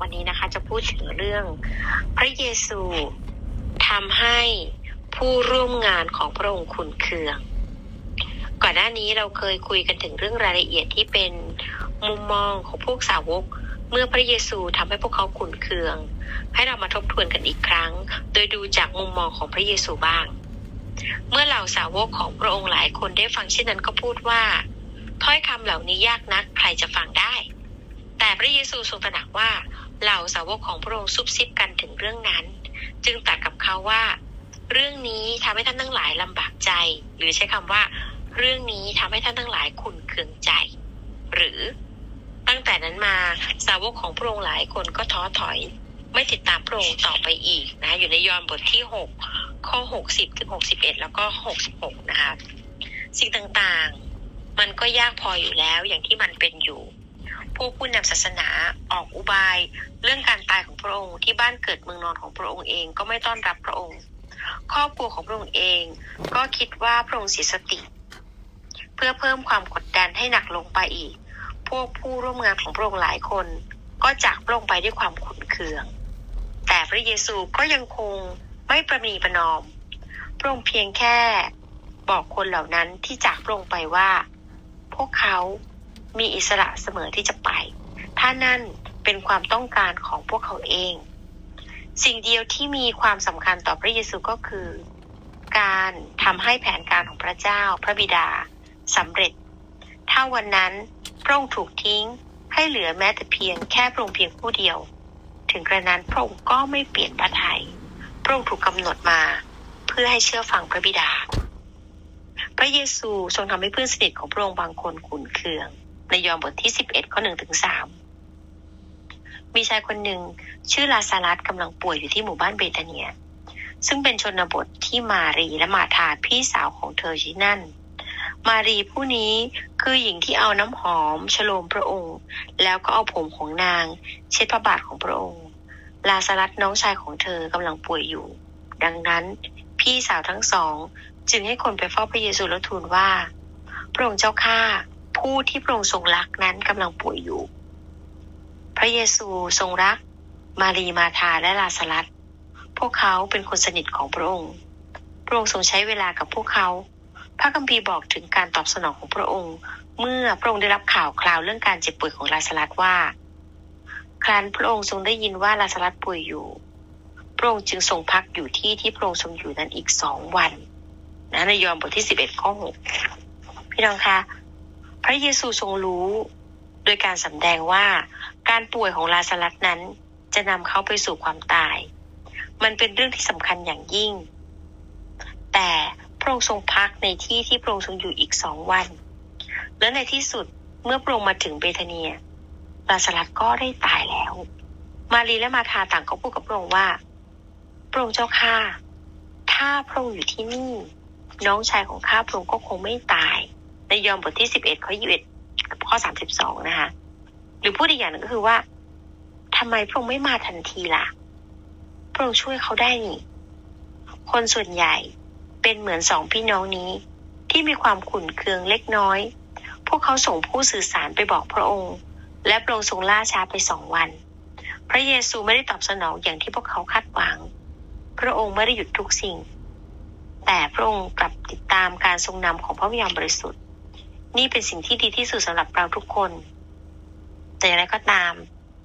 วันนี้นะคะจะพูดถึงเรื่อง พระเยซูทำให้ผู้ร่วมงานของพระองค์ขุนเคือง ก่อนหน้านี้เราเคยคุยกันถึงเรื่องรายละเอียดที่เป็นมุมมองของพวกสาวก เมื่อพระเยซูทำให้พวกเขาขุนเคือง ให้เรามาทบทวนกันอีกครั้ง โดยดูจากมุมมองของพระเยซูบ้าง เมื่อเหล่าสาวกของพระองค์หลายคนได้ฟังเช่นนั้นก็พูดว่าถ้อยคำเหล่านี้ยากนักใครจะฟังได้ แต่พระเยซูทรงตระหนักว่า เหล่าสาวกของพระองค์ซุบซิบกันถึงเรื่องนั้น จึงตรัสกับเขาว่า เรื่องนี้ทำให้ท่านทั้งหลายลำบากใจ หรือใช้คำว่า เรื่องนี้ทำให้ท่านทั้งหลายขุ่นเคืองใจ หรือตั้งแต่นั้นมาสาวกของพระองค์หลายคนก็ท้อถอย ไม่ติดตามพระองค์ต่อไปอีกนะอยู่ในยอห์นบทที่ 6 ข้อ 60ถึง61 แล้วก็ 66 นะคะสิ่งต่างๆ มันก็ยากพออยู่แล้วอย่างที่มันเป็นอยู่ พวกผู้นำศาสนาออกอุบาย เรื่องการตายของพระองค์ที่บ้านเกิดเมืองนอนของพระองค์เองก็ไม่ต้อนรับพระองค์ ครอบครัวของพระองค์เอง ก็คิดว่าพระองค์เสียสติ เพื่อเพิ่มความกดดันให้หนักลงไปอีก พวกผู้ร่วมงานของพระองค์หลายคน ก็จากพระองค์ไปด้วยความขุนเคือง แต่พระเยซูก็ยังคงไม่ประนีประนอม พระองค์เพียงแค่บอกคนเหล่านั้นที่จากพระองค์ไปว่า พวกเขา มีอิสระเสมอที่จะไป ถ้านั่นเป็นความต้องการของพวกเขาเอง สิ่งเดียวที่มีความสำคัญต่อพระเยซูก็คือ การทำให้แผนการของพระเจ้าพระบิดาสำเร็จ ถ้าวันนั้นพระองค์ถูกทิ้งให้เหลือแม้แต่เพียงแค่พระองค์เพียงผู้เดียว ถึงกระนั้นพระองค์ก็ไม่เปลี่ยนพระทยัยพระองค์ถูกกำหนดมาเพื่อให้เชื่อฟังพระบิดา พระเยซูทรงทำให้เพื่อนสนิทของพระองค์บางคนขุนเคือง ในยอห์นบทที่11ข้อ1ถึง3มีชายคนหนึ่งชื่อลาซารัสกำลังป่วยอยู่ที่หมู่บ้านเบธาเนีย ซึ่งเป็นชนบทที่มารีและมาธาพี่สาวของเธอที่นั่น มารีผู้นี้คือหญิงที่เอาน้ำหอม ฉโลมพระองค์ แล้วก็เอาผมของนาง เช็ดพระบาทของพระองค์ ลาซารัสน้องชายของเธอกำลังป่วยอยู่ ดังนั้นพี่สาวทั้งสอง จึงให้คนไปเฝ้าพระเยซูแล้วทูลว่า พระองค์เจ้าข้า ผู้ที่พระองค์ทรงรักนั้นกำลังป่วยอยู่ พระเยซูทรงรัก มารีมาธาและลาซารัสพวกเขาเป็นคนสนิทของพระองค์ พระองค์ทรงใช้เวลากับพวกเขา พระคัมภีร์บอกถึงการตอบสนองของพระองค์ เมื่อพระองค์ได้รับข่าวคราวเรื่องการเจ็บป่วยของลาซารัสว่า ครั้นพระองค์ทรงได้ยินว่าลาซารัสป่วยอยู่ พระองค์จึงทรงพักอยู่ที่ที่พระองค์ทรงอยู่นั้นอีกสองวันนะในยอห์นบทที่สิบเอ็ดข้อหกพี่น้องคะ ระเยซูทรงรู้ โดยการสำแดงว่าการป่วยของลาซารัสนั้นจะนำเขาไปสู่ความตาย มันเป็นเรื่องที่สำคัญอย่างยิ่ง แต่พระองค์ทรงพักในที่ที่พระองค์ทรงอยู่อีกสองวัน และในที่สุดเมื่อพระองค์มาถึงเบธาเนีย ลาซารัสก็ได้ตายแล้ว มารีและมาธาต่างก็พูดกับพระองค์ว่า พระองค์เจ้าข้าถ้าพระองค์อยู่ที่นี่ น้องชายของข้าพระองค์ก็คงไม่ตาย ในยอห์นบทที่สิบเอ็ดข้อยี่สิบเอ็ดข้อสามสิบสองนะคะ หรือพูดอีกอย่างหนึ่งก็คือว่าทำไมพระองค์ไม่มาทันทีล่ะพระองค์ช่วยเขาได้นี่คนส่วนใหญ่เป็นเหมือนสองพี่น้องนี้ ที่มีความขุ่นเคืองเล็กน้อย พวกเขาส่งผู้สื่อสารไปบอกพระองค์ และพระองค์ทรงล่าช้าไปสองวัน พระเยซูไม่ได้ตอบสนองอย่างที่พวกเขาคาดหวัง พระองค์ไม่ได้หยุดทุกสิ่ง แต่พระองค์กลับติดตามการทรงนำของพระวิญญาณบริสุทธิ์ นี่เป็นสิ่งที่ดีที่สุดสำหรับเราทุกคน แต่อย่างไรก็ตาม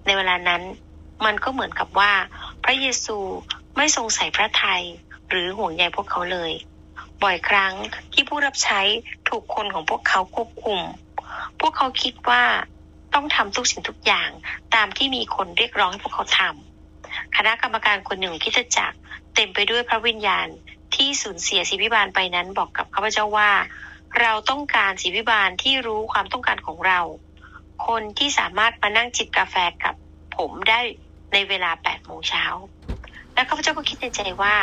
ในเวลานั้น มันก็เหมือนกับว่า พระเยซูไม่ทรงใส่พระทัยหรือห่วงใยพวกเขาเลย บ่อยครั้งที่ผู้รับใช้ถูกคนของพวกเขาควบคุม พวกเขาคิดว่าต้องทำทุกสิ่งทุกอย่างตามที่มีคนเรียกร้องให้พวกเขาทำคณะกรรมการคนหนึ่งคิดจะจักเต็มไปด้วยพระวิญญาณที่สูญเสียศิวิบาลไปนั้นบอกกับข้าพเจ้าว่า เราต้องการศิวิบาลที่รู้ความต้องการของเรา คนที่สามารถมานั่งจิบกาแฟกับผมได้ในเวลา8โมงเช้า และข้าพเจ้าก็คิดในใจว่า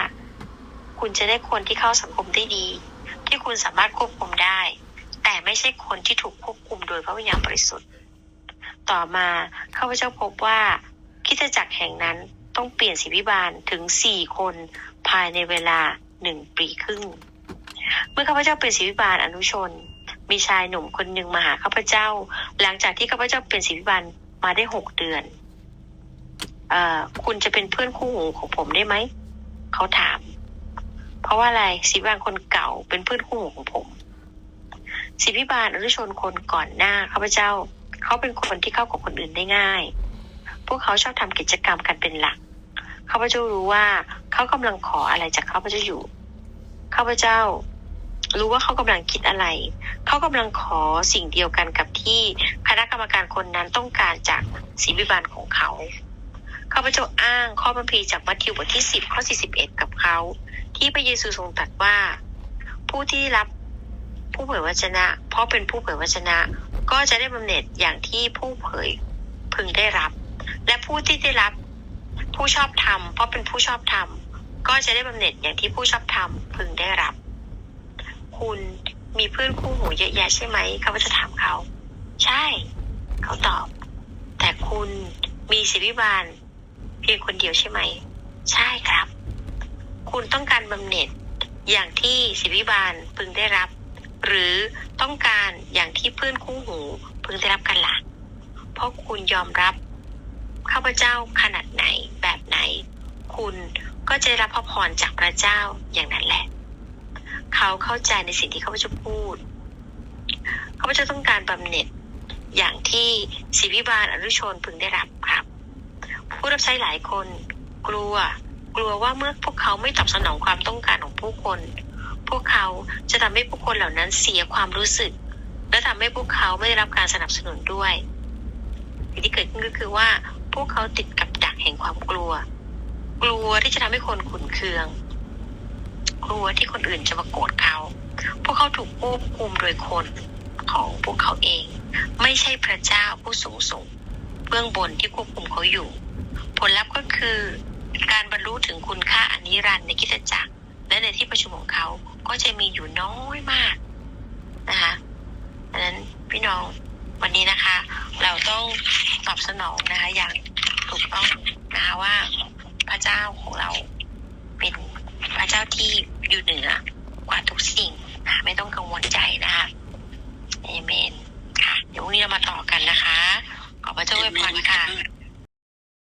คุณจะได้คนที่เข้าสังคมได้ดี ที่คุณสามารถควบคุมได้ แต่ไม่ใช่คนที่ถูกควบคุมโดยพระวิญญาณบริสุทธิ์ ต่อมาข้าพเจ้าพบว่าคิดจักรแห่งนั้นต้องเปลี่ยนศิวิบาลถึงสี่คนภายในเวลาหนึ่งปีครึ่ง เมื่อข้าพเจ้าเป็นศิวิบาลอนุชน มีชายหนุ่มคนหนึ่งมาหาข้าพเจ้า หลังจากที่ข้าพเจ้าเป็นศิวิบาลมาได้หกเดือนเออคุณจะเป็นเพื่อนคู่หูของผมได้ไหม เขาถาม เพราะว่าอะไรศิบิบาลคนเก่าเป็นเพื่อนคู่หูของผมศิบิบาลอนุชนคนก่อนหน้าข้าพเจ้า เขาเป็นคนที่เข้ากับคนอื่นได้ง่าย พวกเขาชอบทำกิจกรรมกันเป็นหลักข้าพเจ้ารู้ว่าเขากำลังขออะไรจากข้าพเจ้าอยู่ข้าพเจ้า รู้ว่าเขากำลังคิดอะไร เขากำลังขอสิ่งเดียวกันกับที่คณะกรรมการคนนั้นต้องการจากศิบิบาลของเขาข้าพเจ้าอ้างข้อบัมพีจากมัทธิวบทที่สิบข้อสี่สิบเอ็ดกับเขา ที่พระเยซูทรงตรัสว่า ผู้ที่รับผู้เผยวจนะ เพราะเป็นผู้เผยวจนะ ก็จะได้บำเหน็จอย่างที่ผู้เผยพึงได้รับ และผู้ที่ได้รับผู้ชอบธรรมเพราะเป็นผู้ชอบธรรมก็จะได้บำเหน็จอย่างที่ผู้ชอบธรรมพึงได้รับ คุณมีเพื่อนคู่หูเยอะแยะใช่ไหมเขาก็จะถามเขา ใช่ เขาตอบ แต่คุณมีศิริบาลเพียงคนเดียวใช่ไหม ใช่ครับ คุณต้องการบำเหน็จอย่างที่ศิริบาลพึงได้รับ หรือต้องการอย่างที่เพื่อนคู่หูพึงได้รับกันละ่ะเพราะคุณยอมรับข้าพเจ้าขนาดไหนแบบไหน คุณก็จะรับพระพรจากพระเจ้าอย่างนั้นแหละ เขาเข้าใจในสิ่งที่ข้าพเจ้าพูดข้าพเจ้าต้องการบำเหน็จอย่างที่ศิวิบาลอนุชนพึงได้รับครับผู้รับใช้หลายคน กลัว กลัวว่าเมื่อพวกเขาไม่ตอบสนองความต้องการของผู้คน พวกเขาจะทำให้ผู้คนเหล่านั้นเสียความรู้สึก และทำให้พวกเขาไม่ได้รับการสนับสนุนด้วยสิ่งที่เกิดขึ้นก็คือว่า พวกเขาติดกับดักแห่งความกลัว กลัวที่จะทำให้คนขุนเคือง กลัวที่คนอื่นจะมาโกรธเขา พวกเขาถูกควบคุมโดยคนของพวกเขาเอง ไม่ใช่พระเจ้าผู้สูงส่งเบื้องบนที่ควบคุมเขาอยู่ ผลลัพธ์ก็คือ การบรรลุถึงคุณค่าอันนิรันดร์ในคริสตจักร และในที่ประชุมของเขาก็จะมีอยู่น้อยมากนะคะดังนั้นพี่น้องวันนี้นะคะ เราต้องตอบสนองนะคะอย่างถูกต้องนะคะว่าพระเจ้าของเราเป็น พระเจ้าที่อยู่เหนือกว่าทุกสิ่งนะไม่ต้องกังวลใจนะคะเอเมน ค่ะ เดี๋ยววันนี้เรามาต่อกันนะคะ ขอพระเจ้าอวยพรค่ะ